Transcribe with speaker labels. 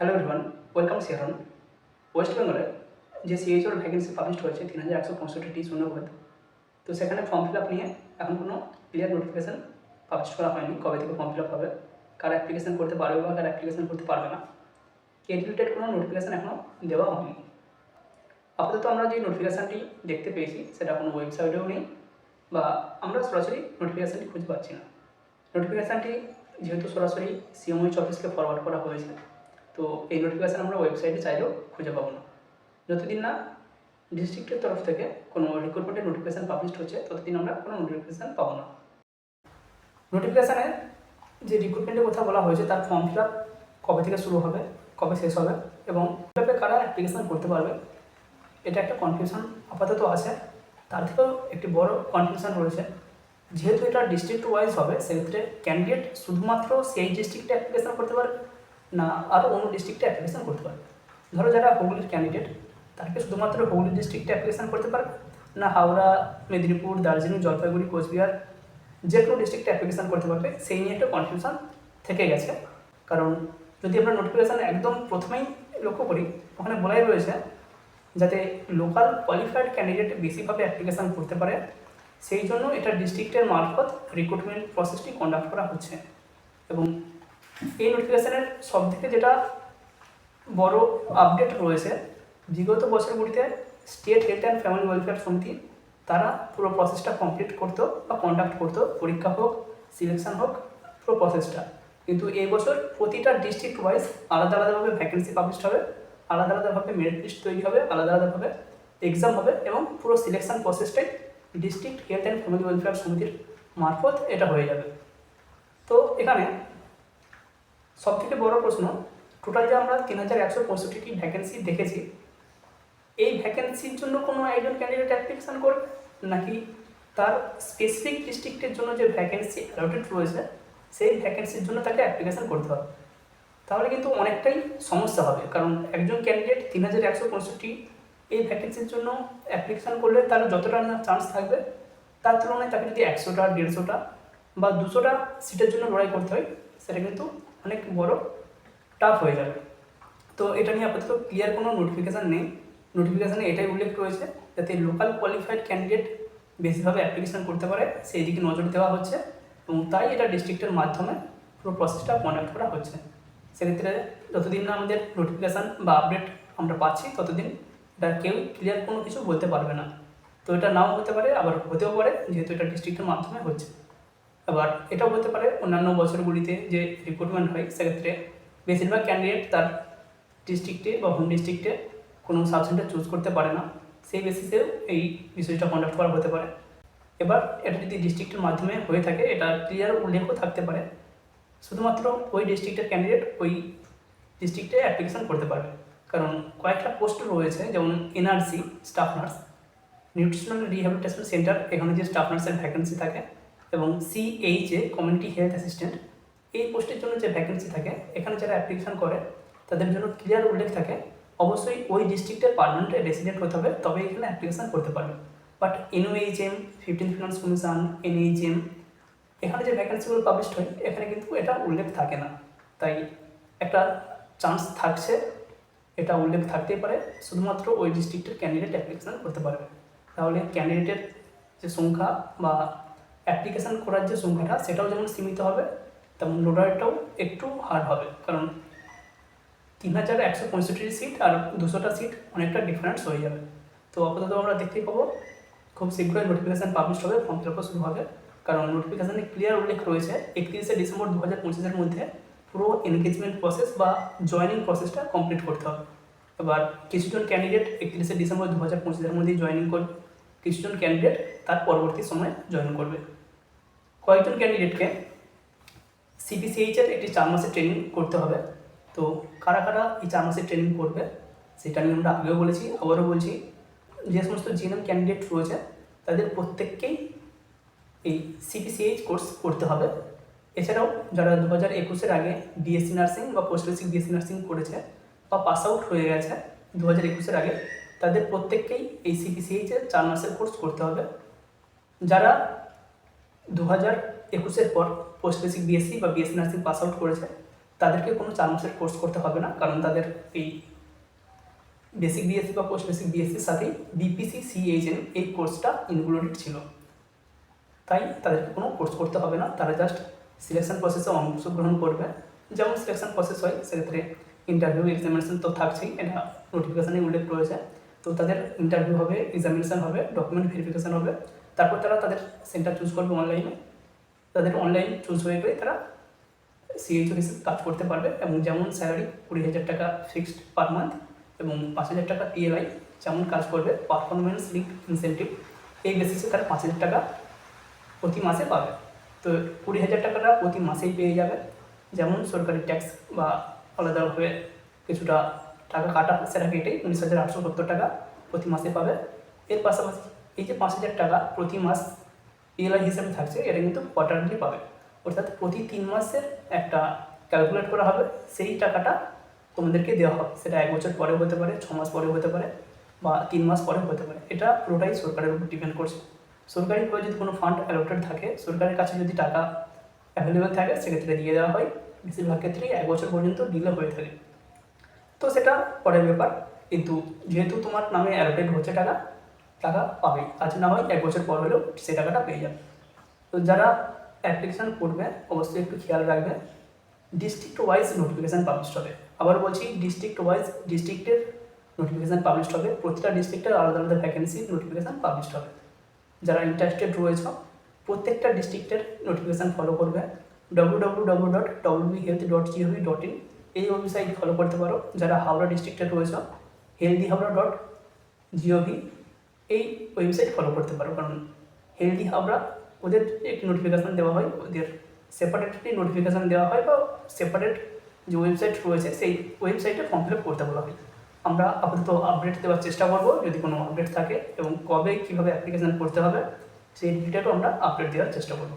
Speaker 1: Hello everyone welcome সিয়ারন ওয়েস্ট বেঙ্গলে যে সিএইচওর ভ্যাকেন্সি পাবলিশ হয়েছে, তিন হাজার একশো পঁয়ষট্টিটি শূন্যপদ তো সেখানে ফর্ম ফিল আপ নিয়ে এখন কোনো ক্লিয়ার নোটিফিকেশান পাবলিশ করা হয়নি, কবে থেকে ফর্ম ফিল আপ হবে, কার অ্যাপ্লিকেশন করতে পারবে বা কার অ্যাপ্লিকেশন করতে পারবে না। রিলেটেড কোনো নোটিফিকেশান এখনও দেওয়া হয়নি। আপাতত আমরা যে নোটিফিকেশানটি দেখতে পেয়েছি, সেটা কোনো ওয়েবসাইটেও নেই বা আমরা সরাসরি নোটিফিকেশানটি খুঁজে পাচ্ছি না। নোটিফিকেশানটি যেহেতু সরাসরি সিএমএইচ অফিসকে ফরওয়ার্ড করা হয়েছে তো এই নোটিফিকেশান আমরা ওয়েবসাইটে চাইলেও খুঁজে পাবো না। যতদিন না ডিস্ট্রিক্টের তরফ থেকে কোনো রিক্রুটমেন্টের নোটিফিকেশান পাবলিশ হচ্ছে, ততদিন আমরা কোনো নোটিফিকেশান পাবো না। নোটিফিকেশানে যে রিক্রুটমেন্টের কথা বলা হয়েছে, তার ফর্ম ফিল আপ কবে থেকে শুরু হবে, কবে শেষ হবে এবং কীভাবে কারা অ্যাপ্লিকেশান করতে পারবে, এটা একটা কনফিউশন আপাতত আছে। তার থেকেও একটি বড় কনফিউশন রয়েছে। যেহেতু এটা ডিস্ট্রিক্ট ওয়াইজ হবে, সেক্ষেত্রে ক্যান্ডিডেট শুধুমাত্র সেই ডিস্ট্রিক্টে অ্যাপ্লিকেশান করতে পারবে না আরও অন্য ডিস্ট্রিক্টে অ্যাপ্লিকেশান করতে পারবে ধরো যারা হুগলির ক্যান্ডিডেট তাকে শুধুমাত্র হুগলি ডিস্ট্রিক্টে অ্যাপ্লিকেশান করতে পারবে না, হাওড়া, মেদিনীপুর, দার্জিলিং, জলপাইগুড়ি, কোচবিহার যে কোনো ডিস্ট্রিক্টে অ্যাপ্লিকেশান করতে পারবে। সেই নিয়ে একটা কনফিউশন থেকে গেছে। কারণ যদি আমরা নোটিফিকেশান একদম প্রথমেই লক্ষ্য করি, ওখানে বলাই রয়েছে যাতে লোকাল কোয়ালিফাইড ক্যান্ডিডেট বেশিভাবে অ্যাপ্লিকেশান করতে পারে। সেই জন্য এটা ডিস্ট্রিক্টের মারফত রিক্রুটমেন্ট প্রসেসটি কন্ডাক্ট করা হচ্ছে। এবং এই নোটিফিকেশানের সব থেকে যেটা বড় আপডেট রয়েছে, বিগত বছরগুলিতে state health and family welfare সমিতি তারা পুরো প্রসেসটা কমপ্লিট করতো বা কন্ডাক্ট করতো, পরীক্ষা হোক সিলেকশন হোক, পুরো প্রসেসটা কিন্তু এই বছর প্রতিটা ডিস্ট্রিক্ট ওয়াইজ আলাদা আলাদাভাবে ভ্যাকেন্সি পাবলিশ হবে, আলাদা আলাদাভাবে মেরিট লিস্ট তৈরি হবে, আলাদা আলাদাভাবে এক্সাম হবে এবং পুরো selection প্রসেসটাই district health and family welfare সমিতির মারফত এটা হয়ে যাবে। তো এখানে সব থেকে বড় প্রশ্ন টোটাল যে আমরা তিন হাজার একশো পঁয়ষট্টিটি ভ্যাকেন্সি দেখেছি, এই ভ্যাকেন্সির জন্য কোনো একজন ক্যান্ডিডেট অ্যাপ্লিকেশান করবে? নাকি তার স্পেসিফিক ডিস্ট্রিক্টের জন্য যে ভ্যাকেন্সি অ্যালোটেড রয়েছে, সেই ভ্যাকেন্সির জন্য তাকে অ্যাপ্লিকেশান করতে হবে? তাহলে কিন্তু অনেকটাই সমস্যা হবে, কারণ একজন ক্যান্ডিডেট তিন হাজার একশো পঁয়ষট্টি এই ভ্যাকেন্সির জন্য অ্যাপ্লিকেশান করলে তার যতটা না চান্স থাকবে, তার তুলনায় তাকে যদি একশোটা, দেড়শোটা বা দুশোটা সিটের জন্য লড়াই করতে হয়, সেটা কিন্তু অনেক বড় টাফ হয়ে যাবে। তো এটা নিয়ে আপাতত ক্লিয়ার কোনো নোটিফিকেশান নেই। নোটিফিকেশানে এটাই উল্লেখ রয়েছে যাতে লোকাল কোয়ালিফাইড ক্যান্ডিডেট বেশিভাবে অ্যাপ্লিকেশান করতে পারে, সেই দিকে নজর দেওয়া হচ্ছে এবং তাই এটা ডিস্ট্রিক্টের মাধ্যমে পুরো প্রসেসটা কন্ডাক্ট করা হচ্ছে। সেক্ষেত্রে যতদিন না আমাদের নোটিফিকেশান বা আপডেট আমরা পাচ্ছি, ততদিন এটা কেউ ক্লিয়ার কোনো কিছু বলতে পারবে না। তো এটা নাও হতে পারে, আবার হতেও পারে, যেহেতু এটা ডিস্ট্রিক্টের মাধ্যমে হচ্ছে। আবার এটাও হতে পারে অন্যান্য বছরগুলিতে যে রিক্রুটমেন্ট হয়, সেক্ষেত্রে বেশিরভাগ ক্যান্ডিডেট তার ডিস্ট্রিক্টে বা হোম ডিস্ট্রিক্টে কোনো সাবসেন্টার চুজ করতে পারে না। সেই বেসিসেও এই বিষয়টা কন্ডাক্ট করা হতে পারে। এবার এটা যদি ডিস্ট্রিক্টের মাধ্যমে হয়ে থাকে, এটা ক্লিয়ার উল্লেখও থাকতে পারে। শুধুমাত্র ওই ডিস্ট্রিক্টের ক্যান্ডিডেট ওই ডিস্ট্রিক্টে অ্যাপ্লিকেশন করতে পারবে। কারণ কয়েকটা পোস্ট রয়েছে, যেমন NRC staff nurse nutritional rehabilitation centre এখানে যে স্টাফ নার্সের ভ্যাকেন্সি থাকে এবং সিএইচএ কমিউনিটি হেলথ অ্যাসিস্ট্যান্ট এই পোস্টের জন্য যে ভ্যাকেন্সি থাকে, এখানে যারা অ্যাপ্লিকেশন করে, তাদের জন্য ক্লিয়ার উল্লেখ থাকে, অবশ্যই ওই ডিস্ট্রিক্টের পারমানেন্ট রেসিডেন্ট হতে হবে তবে এখানে অ্যাপ্লিকেশন করতে পারবে। But NOHM fifteen finance commission NHM এখানে যে ভ্যাকেন্সিগুলো পাবলিশ হয়, এখানে কিন্তু এটা উল্লেখ থাকে না। তাই একটা চান্স থাকছে, এটা উল্লেখ থাকতেই পারে, শুধুমাত্র ওই ডিস্ট্রিক্টের ক্যান্ডিডেট অ্যাপ্লিকেশন করতে পারবে। তাহলে ক্যান্ডিডেটের যে সংখ্যা বা অ্যাপ্লিকেশন করার যে সংখ্যাটা, সেটাও যেমন সীমিত হবে, তেমন লোডারটাও একটু হার্ড হবে। কারণ তিন হাজার একশো পঁয়ষট্টি সিট আর দুশোটা সিট অনেকটা ডিফারেন্স হয়ে যাবে। তো আপাতত আমরা দেখতেই পাবো, খুব শীঘ্রই নোটিফিকেশান পাবলিশ হবে ফর্ম ফিল শুরু হবে। কারণ নোটিফিকেশানে ক্লিয়ার উল্লেখ রয়েছে, একত্রিশে ডিসেম্বর দু হাজার পঁচিশের মধ্যে পুরো এনগেজমেন্ট প্রসেস বা জয়নিং প্রসেসটা কমপ্লিট করতে হবে। এবার কিছুজন ক্যান্ডিডেট একত্রিশে ডিসেম্বর দু হাজার পঁচিশের মধ্যেই জয়নিং করবে কিছুজন ক্যান্ডিডেট তার পরবর্তী সময়ে জয়েন করবে। কয়েকজন ক্যান্ডিডেটকে সিপিসিএইচের একটি চার মাসের ট্রেনিং করতে হবে। তো কারা কারা এই চার মাসের ট্রেনিং করবে, সেটা নিয়ে আমরা আগেও বলেছি, আবারও বলছি, যে সমস্ত জিএনএম ক্যান্ডিডেট রয়েছে, তাদের প্রত্যেককেই এই সিপিসিএইচ কোর্স করতে হবে। এছাড়াও যারা দু হাজার একুশের আগে বিএসসি নার্সিং বা পোস্ট বেসিক বিএসসি নার্সিং করেছে বা পাস আউট হয়ে গেছে দু হাজার একুশের আগে, তাদের প্রত্যেককেই এই সিপিসিএইচের চার মাসের কোর্স করতে হবে। যারা দু হাজার একুশের পর পোস্ট বেসিক বিএসসি বা বিএসসি নার্সিং পাস আউট করেছে, তাদেরকে কোনো চার মাসের কোর্স করতে হবে না, কারণ তাদের এই বেসিক বিএসসি বা পোস্ট বেসিক বিএসসির সাথেই বিপিসি সিএইচএন এই কোর্সটা ইনক্লুডেড ছিল। তাই তাদেরকে কোনো কোর্স করতে হবে না, তারা জাস্ট সিলেকশন প্রসেসে অংশগ্রহণ করবে। যেমন সিলেকশন প্রসেস হয়, সেক্ষেত্রে ইন্টারভিউ এক্সামিনেশন তো থাকছেই, এটা নোটিফিকেশানে উল্লেখ রয়েছে। তো তাদের ইন্টারভিউ হবে এক্সামিনেশন হবে ডকুমেন্ট ভেরিফিকেশান হবে। তারপর তারা তাদের সেন্টার চুজ করবে অনলাইনে তাদের অনলাইন চুজ হয়ে গেলে তারা সিএইচও হিসেবে কাজ করতে পারবে এবং যেমন স্যালারি কুড়ি হাজার টাকা ফিক্সড পার মান্থ এবং পাঁচ হাজার টাকা পিএলআই যেমন কাজ করবে পারফরমেন্স লিঙ্ক ইনসেন্টিভ এই বেসিসে তারা পাঁচ হাজার টাকা প্রতি মাসে পাবে। তো কুড়ি হাজার টাকাটা প্রতি মাসেই পেয়ে যাবে। যেমন সরকারি ট্যাক্স বা আলাদাভাবে কিছুটা টাকা কাটা সেটা কেটেই উনিশ হাজার আটশো সত্তর টাকা প্রতি মাসে পাবে। এর পাশাপাশি এই যে পাঁচ হাজার টাকা প্রতি মাস পিএলআই হিসেবে থাকছে, এটা কিন্তু কোয়ার্টারলি পাবে অর্থাৎ প্রতি তিন মাসের একটা ক্যালকুলেট করা হবে, সেই টাকাটা তোমাদেরকে দেওয়া হবে। সেটা এক বছর পরেও হতে পারে, ছ মাস পরেও হতে পারে, বা তিন মাস পরেও হতে পারে। এটা পুরোটাই সরকারের উপর ডিপেন্ড করছে। সরকারিভাবে যদি কোনো ফান্ড অ্যালোটেড থাকে, সরকারের কাছে যদি টাকা অ্যাভেলেবেল থাকে, সেক্ষেত্রে দিয়ে দেওয়া হয়। বেশিরভাগ ক্ষেত্রেই এক বছর পর্যন্ত ডিলে হয়ে থাকে। তো সেটা পরের ব্যাপার। কিন্তু যেহেতু তোমার নামে অ্যালোটেড হচ্ছে টাকা টাকা পাবেই আজ না হয় এক বছর পর হলেও সেই টাকাটা পেয়ে যাবে। তো যারা অ্যাপ্লিকেশান করবে, অবশ্যই একটু খেয়াল রাখবে। ডিস্ট্রিক্ট ওয়াইজ নোটিফিকেশান পাবলিশ হবে। আবার বলছি ডিস্ট্রিক্ট ওয়াইজ ডিস্ট্রিক্টের নোটিফিকেশান পাবলিশ হবে। প্রতিটা ডিস্ট্রিক্টের আলাদা আলাদা ভ্যাকেন্সি নোটিফিকেশান পাবলিশ হবে। যারা ইন্টারেস্টেড রয়েছে, প্রত্যেকটা ডিস্ট্রিক্টের নোটিফিকেশান ফলো করবে। W W W dot WB health dot gov dot in এই ওয়েবসাইট ফলো করতে পারো। যারা হাওড়া ডিস্ট্রিক্টের রয়েছে হেলদি হাওড়া ডট জিওভি এই ওয়েবসাইট ফলো করতে পারো। কারণ হেলদি হাবড়া, ওদের একটি নোটিফিকেশান দেওয়া হয়, ওদের সেপারেট একটি নোটিফিকেশান দেওয়া হয় বা সেপারেট যে ওয়েবসাইট রয়েছে, সেই ওয়েবসাইটে ফর্ম ফিল আপ করতে বলা হয়। আমরা আপাতত আপডেট দেওয়ার চেষ্টা করব, যদি কোনো আপডেট থাকে এবং কবে কীভাবে অ্যাপ্লিকেশান করতে হবে, সেই ডিটেলও আমরা আপডেট দেওয়ার চেষ্টা করব।